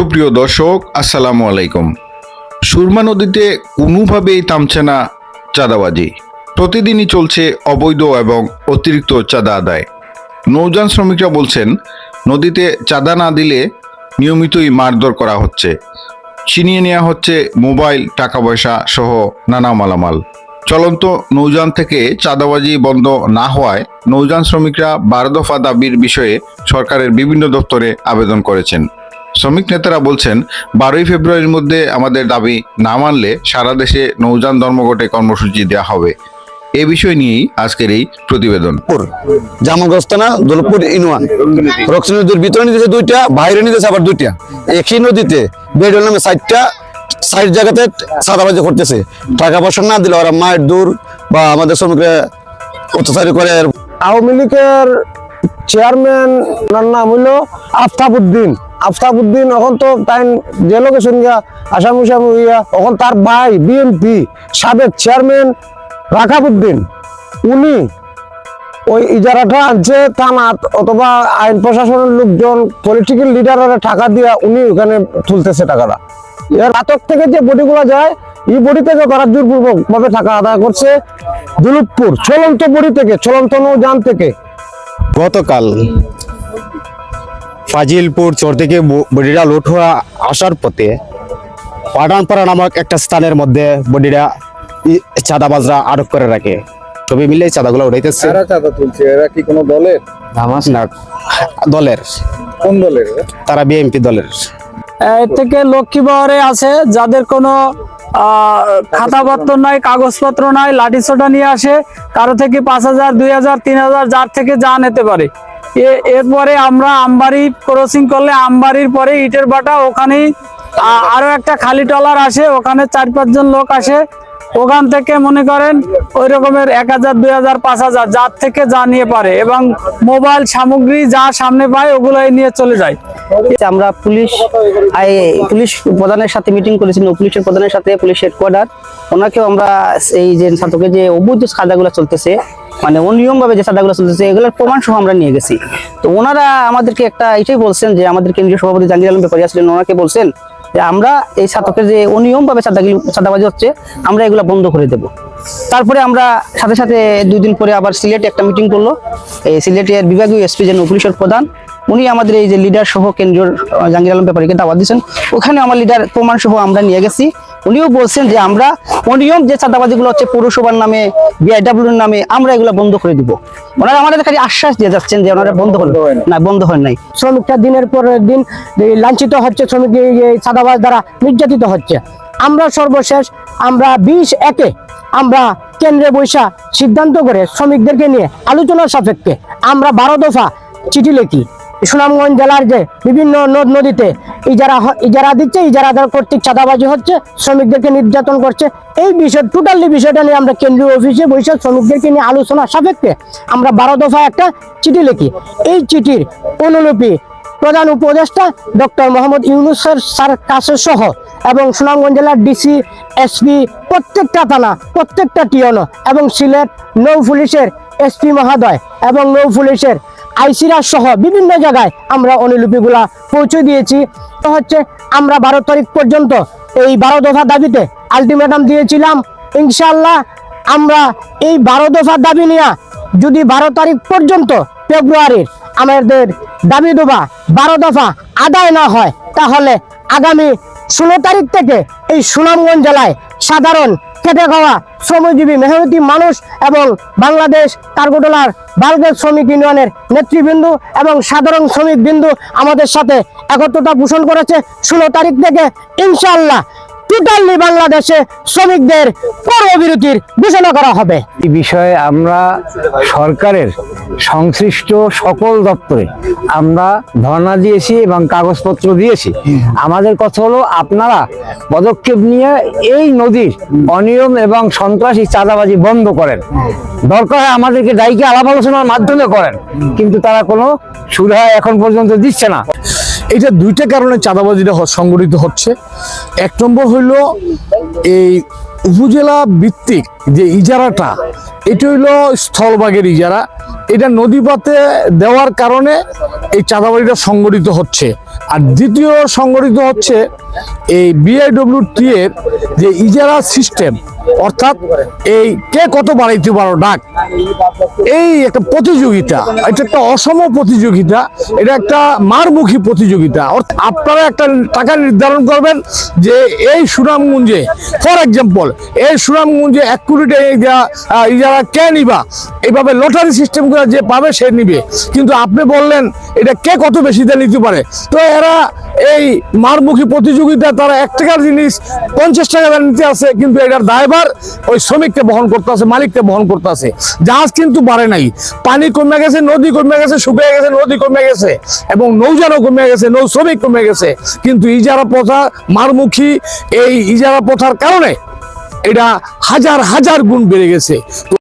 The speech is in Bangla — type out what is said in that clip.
সুপ্রিয় দর্শক, আসসালামু আলাইকুম। সুরমা নদীতে কোনোভাবেই থামছে না চাঁদাবাজি। প্রতিদিনই চলছে অবৈধ এবং অতিরিক্ত চাঁদা আদায়। নৌযান শ্রমিকরা বলছেন, নদীতে চাঁদা না দিলে নিয়মিতই মারধর করা হচ্ছে। ছিনিয়ে নেওয়া হচ্ছে মোবাইল টাকা পয়সা সহ নানা মালামাল। চলন্ত নৌযান থেকে চাঁদাবাজি বন্ধ না হওয়ায় নৌযান শ্রমিকরা বারো দফা দাবির বিষয়ে সরকারের বিভিন্ন দপ্তরে আবেদন করেছেন। শ্রমিক নেতারা বলছেন বারোই ফেব্রুয়ারির মধ্যে আমাদের দাবি না মানলে সারা দেশে নৌযান ধর্মঘটে কর্মসূচি দেওয়া হবে। এ বিষয় নিয়েই আজকের এই প্রতিবেদন। জামাগস্তানা দোলপুর ইউনিয়ন রক্সি নদীর ভিতরে নিতেছে দুইটা বাইরে নিতেছে আবার দুইটা। একই নদীতে বেডল নামে সাইডটা সাইড জায়গাতে সাদাবাজি করতেছে। টাকা পয়সা না দিলে ওরা মায়ের দূর বা আমাদের শ্রমিকরা অত্যাচার করে। আওয়ামী লীগের চেয়ারম্যান ওনার নাম হইল আফতাবুদ্দিন আফতাবুদ্দিন, এখন তো তাই যে লোকেশন গিয়া আসামি সামি হইয়া এখন তার ভাই বিএনপি সাবেক চেয়ারম্যান রাকাবুদ্দিন উনি ওই ইজারাটা আনছে থানাত, অথবা আইন প্রশাসনের লোকজন পলিটিক্যাল লিডাররা টাকা দিয়া উনি ওখানে তুলতেছে টাকাটা। এর আতক থেকে যে বডিগুলো যায়, এই বডি থেকে তারা জোরপূর্বক ভাবে টাকা আদায় করছে দুলুপপুর, চলন্ত বডি থেকে, চলন্ত নৌযান থেকে। গতকাল ফাজিলপুর চর থেকে বডিটা লোড হওয়া আসার পথে পাঠানপাড়া নামক একটা স্থানের মধ্যে বডিটা ই- চাঁদাবাজরা আটক করে রাখে। সবই মিলে চাঁদাগুলো উঠাইতেছে কারা চাঁদা তুলছে? এরা কি কোনো দলের? না। দলের। কোন দলের তারা বিএনপি দলের। এর থেকে লক্ষ্মী বাহারে আছে যাদের কোনো খাতাপত্র নাই কাগজপত্র নাই লাঠি সোটা নিয়ে আসে কারও থেকে পাঁচ হাজার দুই হাজার তিন হাজার যার থেকে যা নিতে পারে। এরপরে আমরা আমবাড়ি ক্রসিং করলে আমবাড়ির পরে ইটের বাটা, ওখানেই, আ- আরও একটা খালি টলার আসে, ওখানে চার পাঁচজন লোক আসে। ওখান থেকে মনে করেন ওই রকমের এক হাজার, দুই হাজার, পাঁচ হাজার, যার থেকে যা নিয়ে পারে এবং মোবাইল সামগ্রী যা সামনে পায়, ওগুলোই নিয়ে চলে যায়। আমরা পুলিশ পুলিশ প্রধানের সাথে মিটিং করেছি পুলিশের প্রধানের সাথে পুলিশ হেডকোয়ার্টার ওনাকেও আমরা এই যে ছাত্রকে যে অবৈধ সাদাগুলো চলতেছে মানে অনিয়মভাবে যে সাদাগুলো চলতেছে, এগুলোর প্রমাণ সহ আমরা নিয়ে গেছি। তো ওনারা আমাদেরকে একটা এটাই বলছেন যে, আমাদের কেন্দ্রীয় সভাপতি জাহাঙ্গীর আলম ব্যাপারী আসলেন ওনাকে বলছেন যে, আমরা এই ছাত্রকের যে অনিয়ম ভাবে সাদাগুলি, সাদাবাজি হচ্ছে, আমরা এগুলো বন্ধ করে দেব। তারপরে আমরা সাথে সাথে দুই দিন পরে আবার সিলেটে একটা মিটিং করল। এই সিলেটের বিভাগীয় এসপি যে নৌ পুলিশের প্রধান, উনি আমাদের এই যে লিডার সহ কেন্দ্রীয় জাহাঙ্গীর আলম ব্যাপারীকে দাওয়াত দিয়েছেন। ওখানে আমার লিডার প্রমাণ সহ আমরা নিয়ে গেছি। উনিও বলছেন যে আমরা অনিয়ম যে চাঁদাবাজিগুলো হচ্ছে পৌরসভার নামে বিআইডাব্লিউর নামে আমরা এগুলো বন্ধ করে দিব। ওনারা আমাদের খালি আশ্বাস দিয়ে যাচ্ছেন যে ওনারা বন্ধ করে না। বন্ধ হয় নাই। শ্রমিকটা দিনের পর দিন এই লাঞ্ছিত হচ্ছে শ্রমিক চাঁদাবাজ দ্বারা নির্যাতিত হচ্ছে। আমরা সর্বশেষ আমরা বিশ একে আমরা কেন্দ্রে বৈশা সিদ্ধান্ত করে শ্রমিকদেরকে নিয়ে আলোচনার সাপেক্ষে আমরা বারো দফা চিঠি লিখি। সুনামগঞ্জ জেলার যে বিভিন্ন নদ নদীতে ইজারা ইজারা দিচ্ছে ইজারাদার কর্তৃক চাঁদাবাজি হচ্ছে, শ্রমিকদেরকে নির্যাতন করছে। এই বিষয় টোটালি বিষয়টা নিয়ে আমরা কেন্দ্রীয় অফিসে বসে শ্রমিকদেরকে নিয়ে আলোচনা সাপেক্ষে আমরা বারো দফা একটা চিঠি লিখি। এই চিঠির অনুলিপি প্রধান উপদেষ্টা ডক্টর মোহাম্মদ ইউনুসের স্যার কাছে সহ এবং সুনামগঞ্জ জেলার ডিসি এসপি প্রত্যেকটা থানা, প্রত্যেকটা টিয়নো এবং সিলেট নৌ পুলিশের এসপি মহোদয় এবং নৌ পুলিশের আইসিরা সহ বিভিন্ন জায়গায় আমরা অনুলিপিগুলা পৌঁছে দিয়েছি। তো হচ্ছে আমরা বারো তারিখ পর্যন্ত এই বারো দফা দাবিতে আলটিমেটাম দিয়েছিলাম। ইনশাল্লাহ আমরা এই বারো দফা দাবি নিয়ে যদি বারো তারিখ পর্যন্ত ফেব্রুয়ারির আমাদের দাবি দফা বারো দফা আদায় না হয়, তাহলে আগামী ষোলো তারিখ থেকে এই সুনামগঞ্জ জেলায় সাধারণ খেটে খাওয়া শ্রমজীবী মেহনতি মানুষ এবং বাংলাদেশ কার্গোটলার বালগের শ্রমিক ইউনিয়নের নেতৃবৃন্দ এবং সাধারণ শ্রমিক বিন্দু আমাদের সাথে একত্রতা পোষণ করেছে ষোলো তারিখ থেকে ইনশাল্লাহ টোটালি বাংলাদেশে শ্রমিকদের কর্মবিরতির ঘোষণা করা হবে। এই বিষয়ে আমরা সরকারের সংশ্লিষ্ট সকল দপ্তরে আমরা ধর্ণা দিয়েছি এবং কাগজপত্র দিয়েছি। আমাদের কথা হলো আপনারা পদক্ষেপ নিয়ে এই নদীর অনিয়ম এবং সন্ত্রাসী চাঁদাবাজি বন্ধ করেন। দরকার হয় আমাদেরকে দায়ীকে আলাপ আলোচনার মাধ্যমে করেন। কিন্তু তারা কোনো সুরাহা এখন পর্যন্ত দিচ্ছে না। এটা দুইটা কারণে চাঁদাবাজিটা সংগঠিত হচ্ছে। এক নম্বর হইল এই উপজেলা ভিত্তিক যে ইজারাটা এটা হইল স্থলভাগের ইজারা। এটা নদীপথে দেওয়ার কারণে এই চাঁদাবাড়িটা সংগঠিত হচ্ছে। আর দ্বিতীয় সংগঠিত হচ্ছে এই বিআইডব্লিউ টি এর যে ইজারা সিস্টেম অর্থাৎ এই কে কত বাড়াইতে পারো ডাক? এই একটা প্রতিযোগিতা, এটা একটা অসম প্রতিযোগিতা, এটা একটা মারমুখী প্রতিযোগিতা। অর্থাৎ আপনারা একটা টাকা নির্ধারণ করবেন যে এই সুনামগঞ্জে, ফর এক্সাম্পল এই সুনামগঞ্জে এক কোটি ইজারা কে নিবা এইভাবে লটারি সিস্টেম করে যে পাবে সে নিবে। কিন্তু আপনি বললেন, এটা কে কত বেশিতে নিতে পারে? তো এরা এই মারমুখী প্রতিযোগিতা তারা এক টাকার জিনিস পঞ্চাশ টাকা নিতে আছে কিন্তু এটার দায়ভার ওই শ্রমিককে বহন করতে আছে মালিককে বহন করতে আছে জাহাজ কিন্তু বাড়ে নাই। পানি কমে গেছে, নদী কমে গেছে, শুকিয়ে গেছে, নদী কমে গেছে, এবং নৌজানও কমে গেছে, নৌ শ্রমিক কমে গেছে। কিন্তু ইজারা প্রথা, মারমুখী এই ইজারা প্রথার কারণে এটা হাজার হাজার গুণ বেড়ে গেছে।